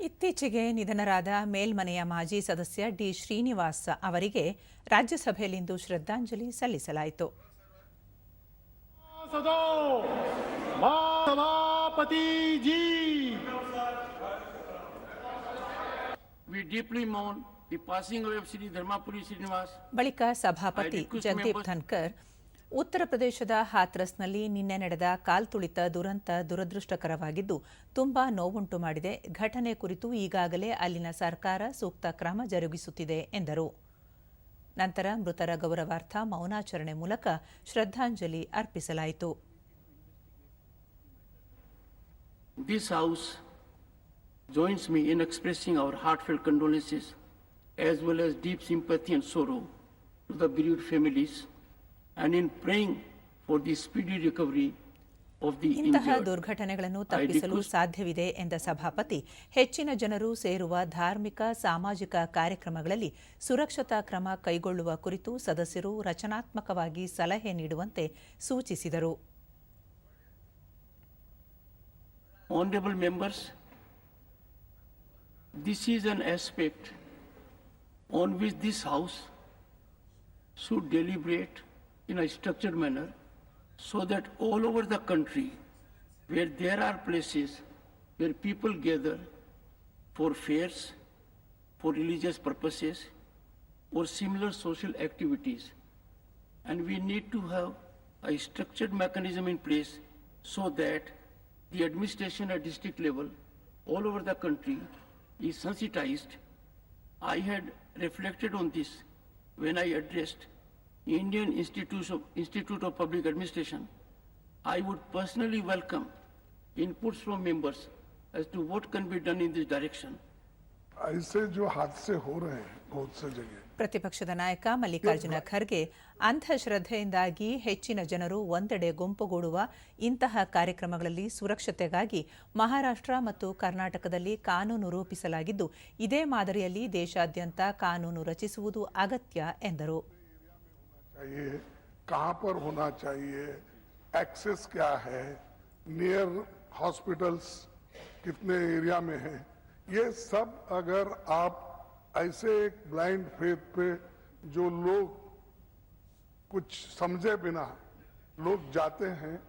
ಇತ್ತೀಚೆಗೆ ನಿಧನರಾದ ಮೇಲ್ಮನೆಯ ಮಾಜಿ ಸದಸ್ಯ ಡಿ ಶ್ರೀನಿವಾಸ್ ಅವರಿಗೆ ರಾಜ್ಯಸಭೆಯಲ್ಲಿಂದು ಶ್ರದ್ಧಾಂಜಲಿ ಸಲ್ಲಿಸಲಾಯಿತು. ಬಳಿಕ ಸಭಾಪತಿ ಜಗದೀಪ್ ಧನ್ಕರ್ ಉತ್ತರ ಪ್ರದೇಶದ ಹಾಥ್ರಸ್ನಲ್ಲಿ ನಿನ್ನೆ ನಡೆದ ಕಾಲ್ತುಳಿತ ದುರಂತ ದುರದೃಷ್ಟಕರವಾಗಿದ್ದು, ತುಂಬಾ ನೋವುಂಟು ಮಾಡಿದೆ. ಘಟನೆ ಕುರಿತು ಈಗಾಗಲೇ ಅಲ್ಲಿನ ಸರ್ಕಾರ ಸೂಕ್ತ ಕ್ರಮ ಜರುಗಿಸುತ್ತಿದೆ ಎಂದರು. ನಂತರ ಮೃತರ ಗೌರವಾರ್ಥ ಮೌನಾಚರಣೆ ಮೂಲಕ ಶ್ರದ್ಧಾಂಜಲಿ ಅರ್ಪಿಸಲಾಯಿತು. This House joins me in expressing our heartfelt condolences as well as deep sympathy and sorrow to the bereaved families ಇಂತಹ injured. ದುರ್ಘಟನೆಗಳನ್ನು ತಪ್ಪಿಸಲು ಸಾಧ್ಯವಿದೆ ಎಂದ ಸಭಾಪತಿ ಹೆಚ್ಚಿನ ಜನರು ಸೇರುವ ಧಾರ್ಮಿಕ ಸಾಮಾಜಿಕ ಕಾರ್ಯಕ್ರಮಗಳಲ್ಲಿ ಸುರಕ್ಷತಾ ಕ್ರಮ ಕೈಗೊಳ್ಳುವ ಕುರಿತು ಸದಸ್ಯರು ರಚನಾತ್ಮಕವಾಗಿ ಸಲಹೆ ನೀಡುವಂತೆ ಸೂಚಿಸಿದರು Honorable members, this is an aspect on which this House should deliberate in a structured manner so that all over the country, where there are places where people gather for fairs, for religious purposes, or similar social activities, and we need to have a structured mechanism in place so that the administration at district level all over the country is sensitized. I had reflected on this when I addressed Indian Institute of, Institute of Public Administration. I would personally welcome inputs from members as to what can be done in this direction. ऐसे जो हादसे हो रहे हैं बहुत से जगह ಪ್ರತಿಪಕ್ಷದ ನಾಯಕ ಮಲ್ಲಿಕಾರ್ಜುನ ಖರ್ಗೆ ಅಂಧಶ್ರದ್ಧೆಯಿಂದಾಗಿ ಹೆಚ್ಚಿನ ಜನರು ಒಂದೆಡೆ ಗುಂಪುಗೂಡುವ ಇಂತಹ ಕಾರ್ಯಕ್ರಮಗಳಲ್ಲಿ ಸುರಕ್ಷತೆಗಾಗಿ ಮಹಾರಾಷ್ಟ್ರ ಮತ್ತು ಕರ್ನಾಟಕದಲ್ಲಿ ಕಾನೂನು ರೂಪಿಸಲಾಗಿದ್ದು ಇದೇ ಮಾದರಿಯಲ್ಲಿ ದೇಶಾದ್ಯಂತ ಕಾನೂನು ರಚಿಸುವುದು ಅಗತ್ಯ ಎಂದರು चाहिए? कहाँ पर होना चाहिए? एक्सेस क्या है? नियर हॉस्पिटल्स कितने एरिया में है? ये सब अगर आप ऐसे एक ब्लाइंड फेथ पे जो लोग कुछ समझे बिना लोग जाते हैं,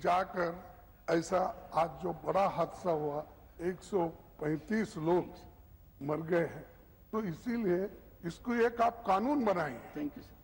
जाकर ऐसा आज जो बड़ा हादसा हुआ 135 लोग मर गए हैं। तो इसीलिए इसको एक आप कानून बनाइए। Thank you sir.